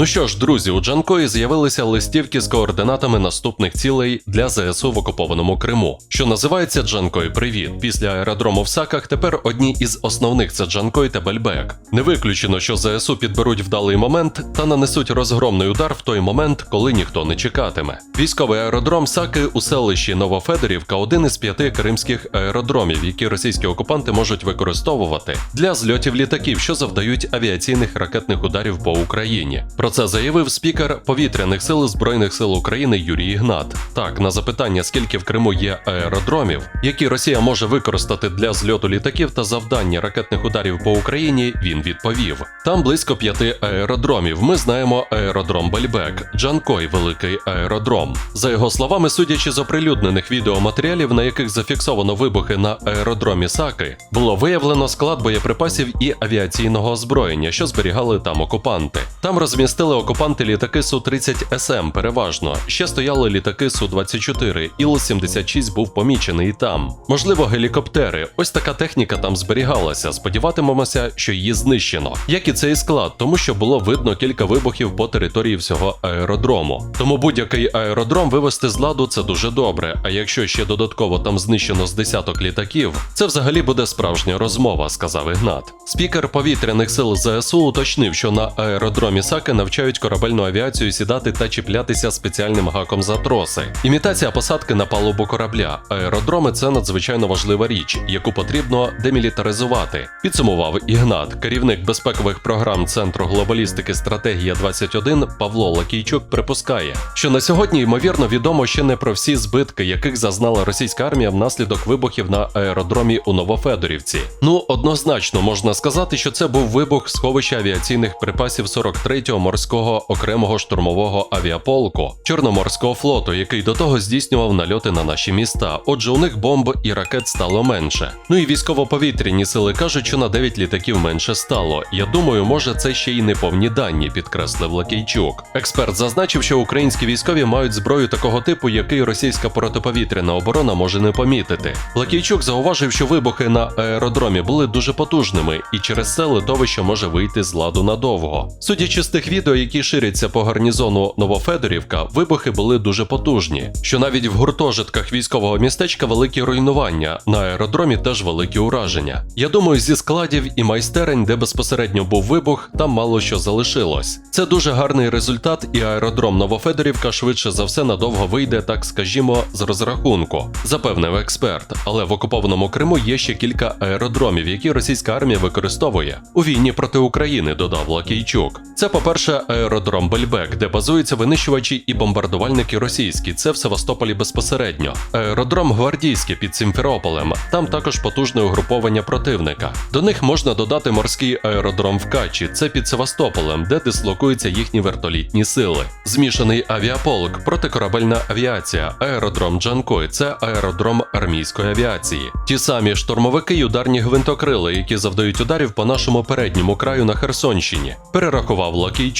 Ну що ж, друзі, у Джанкої з'явилися листівки з координатами наступних цілей для ЗСУ в окупованому Криму, що називається Джанкой Привіт. Після аеродрому в Саках тепер одні із основних це Джанкой та Бельбек. Не виключено, що ЗСУ підберуть вдалий момент та нанесуть розгромний удар в той момент, коли ніхто не чекатиме. Військовий аеродром Саки у селищі Новофедорівка один із п'яти кримських аеродромів, які російські окупанти можуть використовувати для зльотів літаків, що завдають авіаційних ракетних ударів по Україні. Про це заявив спікер повітряних сил Збройних сил України Юрій Ігнат. Так, на запитання, скільки в Криму є аеродромів, які Росія може використати для зльоту літаків та завдання ракетних ударів по Україні, він відповів: там близько п'яти аеродромів. Ми знаємо аеродром Бельбек, Джанкой, великий аеродром. За його словами, судячи з оприлюднених відеоматеріалів, на яких зафіксовано вибухи на аеродромі Саки, було виявлено склад боєприпасів і авіаційного озброєння, що зберігали там окупанти. Там розмістили окупанти літаки Су-30 СМ переважно. Ще стояли літаки Су-24, Іл-76 був помічений і там. Можливо, гелікоптери. Ось така техніка там зберігалася. Сподіватимемося, що її знищено, як і цей склад, тому що було видно кілька вибухів по території всього аеродрому. Тому будь-який аеродром вивести з ладу це дуже добре. А якщо ще додатково там знищено з десяток літаків, це взагалі буде справжня розмова, сказав Ігнат. Спікер повітряних сил ЗСУ уточнив, що на аеродромі Саки навчають корабельну авіацію сідати та чіплятися спеціальним гаком за троси. Імітація посадки на палубу корабля. Аеродроми це надзвичайно важлива річ, яку потрібно демілітаризувати. Підсумував Ігнат, керівник безпекових програм Центру глобалістики Стратегія 21 Павло Лакійчук припускає, що на сьогодні ймовірно відомо ще не про всі збитки, яких зазнала російська армія внаслідок вибухів на аеродромі у Новофедорівці. Ну однозначно можна сказати, що це був вибух сховища авіаційних припасів 43-го морського окремого штурмового авіаполку Чорноморського флоту, який до того здійснював нальоти на наші міста. Отже, у них бомб і ракет стало менше. Ну і військово-повітряні сили кажуть, що на 9 літаків менше стало. Я думаю, може це ще й неповні дані, підкреслив Лакійчук. Експерт зазначив, що українські військові мають зброю такого типу, який російська протиповітряна оборона може не помітити. Лакійчук зауважив, що вибухи на аеродромі були дуже потужними, і через це литовище може вийти з ладу надовго. Судячи з тих відео, які ширяться по гарнізону Новофедорівка, вибухи були дуже потужні. Що навіть в гуртожитках військового містечка великі руйнування, на аеродромі теж великі ураження. Я думаю, зі складів і майстерень, де безпосередньо був вибух, там мало що залишилось. Це дуже гарний результат, і аеродром Новофедорівка швидше за все надовго вийде, так скажімо, з розрахунку, запевнив експерт. Але в окупованому Криму є ще кілька аеродромів, які російська армія використовує у війні проти України, додав Лакійчук. Це, по-перше, аеродром Бельбек, де базуються винищувачі і бомбардувальники російські. Це в Севастополі безпосередньо. Аеродром Гвардійський під Сімферополем. Там також потужне угруповання противника. До них можна додати морський аеродром в Качі. Це під Севастополем, де дислокуються їхні вертолітні сили. Змішаний авіаполк, протикорабельна авіація, аеродром Джанкой це аеродром армійської авіації. Ті самі штурмовики й ударні гвинтокрили, які завдають ударів по нашому передньому краю на Херсонщині, перерахував Лакійчук.